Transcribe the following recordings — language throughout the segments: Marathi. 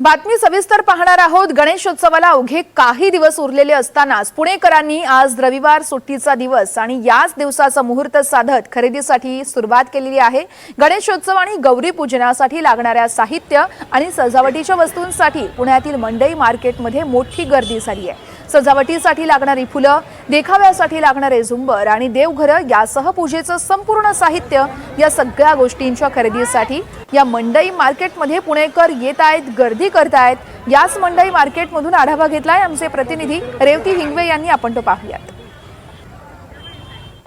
बातमी सविस्तर पाहणार आहोत. गणेशोत्सवाला अवघे काही दिवस उरलेले असतानाच पुणेकरांनी आज रविवार सुट्टीचा दिवस आणि याच दिवसाचा मुहूर्त साधत खरेदीसाठी सुरुवात केलेली आहे. गणेशोत्सव आणि गौरी पूजनासाठी लागणाऱ्या साहित्य आणि सजावटीच्या वस्तूंसाठी पुण्यातील मंडई मार्केटमध्ये मोठी गर्दी झाली आहे. सजावटीसाठी लागणारी फुलं देखाव्यासाठी लागणारे झुंबर आणि देवघरं यासह पूजेचं संपूर्ण साहित्य या सगळ्या गोष्टींच्या खरेदीसाठी या मंडई मार्केटमध्ये पुणेकर येत आहेत गर्दी करतायत याच मंडई मार्केटमधून आढावा घेतलाय आमचे प्रतिनिधी रेवती हिंगवे यांनी. आपण तो पाहूयात.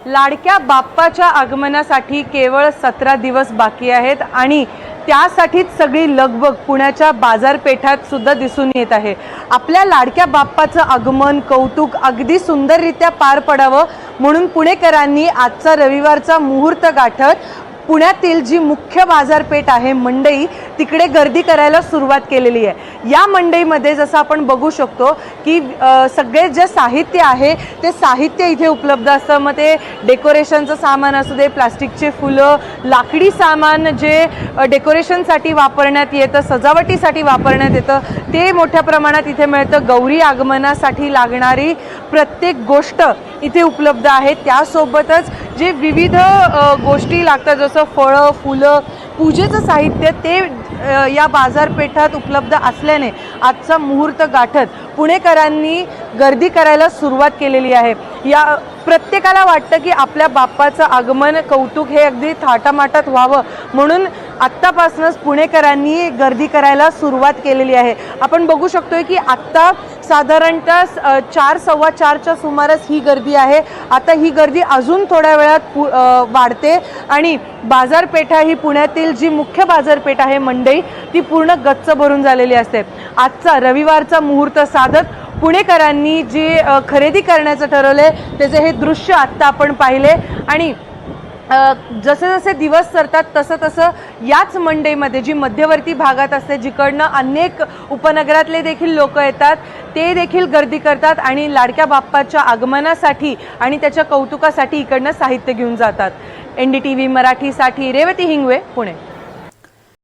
लाडक्या बाप्पाच्या आगमनासाठी केवळ सतरा दिवस बाकी आहेत आणि त्यासाठीच सगळी लगबग पुण्याच्या बाजारपेठात सुद्धा दिसून येत आहे. आपल्या लाडक्या बाप्पाचं आगमन कौतुक अगदी सुंदररित्या पार पडावं म्हणून पुणेकरांनी आजचा रविवारचा मुहूर्त गाठत पुण्यातील जी मुख्य बाजारपेठ आहे मंडई तिकडे गर्दी करायला सुरुवात केलेली आहे. या मंडईमध्ये जसं आपण बघू शकतो की सगळे जे साहित्य आहे ते साहित्य इथे उपलब्ध असतं. मग ते डेकोरेशनचं सामान असू दे प्लास्टिकचे फुलं लाकडी सामान जे डेकोरेशनसाठी वापरण्यात येतं सजावटीसाठी वापरण्यात येतं ते मोठ्या प्रमाणात इथे मिळतं. गौरी आगमनासाठी लागणारी प्रत्येक गोष्ट इथे उपलब्ध आहे. त्यासोबतच जे विविध गोष्टी लागतात जसं फळं फुलं पूजेचं साहित्य ते या बाजारपेठात उपलब्ध असल्याने आजचा मुहूर्त गाठत पुणेकरांनी गर्दी करायला सुरुवात केलेली आहे. या प्रत्येकाला वाटतं की आपल्या बाप्पाचं आगमन कौतुक हे अगदी थाटामाटात व्हावं. म्हणून आत्तापासूनच पुणेकरांनी गर्दी करायला सुरुवात केलेली आहे. आपण बघू शकतोय की आत्ता साधारणतः चार सव्वा चारच्या सुमारास ही गर्दी आहे. आता ही गर्दी अजून थोड्या वेळात पु वाढते आणि बाजारपेठा ही पुण्यातील जी मुख्य बाजारपेठ आहे मंडई ती पूर्ण गच्च भरून झालेली असते. आजचा रविवारचा मुहूर्त साधत पुणेकरांनी जी खरेदी करण्याचं ठरवलं आहे त्याचे हे दृश्य आत्ता आपण पाहिले आणि जसे जसे दिवस सरतात तसं तसं याच मंडईमध्ये जी मध्यवर्ती भागात असते जिकडनं अनेक उपनगरातले देखील लोक येतात ते देखील गर्दी करतात आणि लाडक्या बाप्पाच्या आगमनासाठी आणि त्याच्या कौतुकासाठी इकडनं साहित्य घेऊन जातात. एन डी टी व्ही मराठीसाठी रेवती हिंगवे पुणे.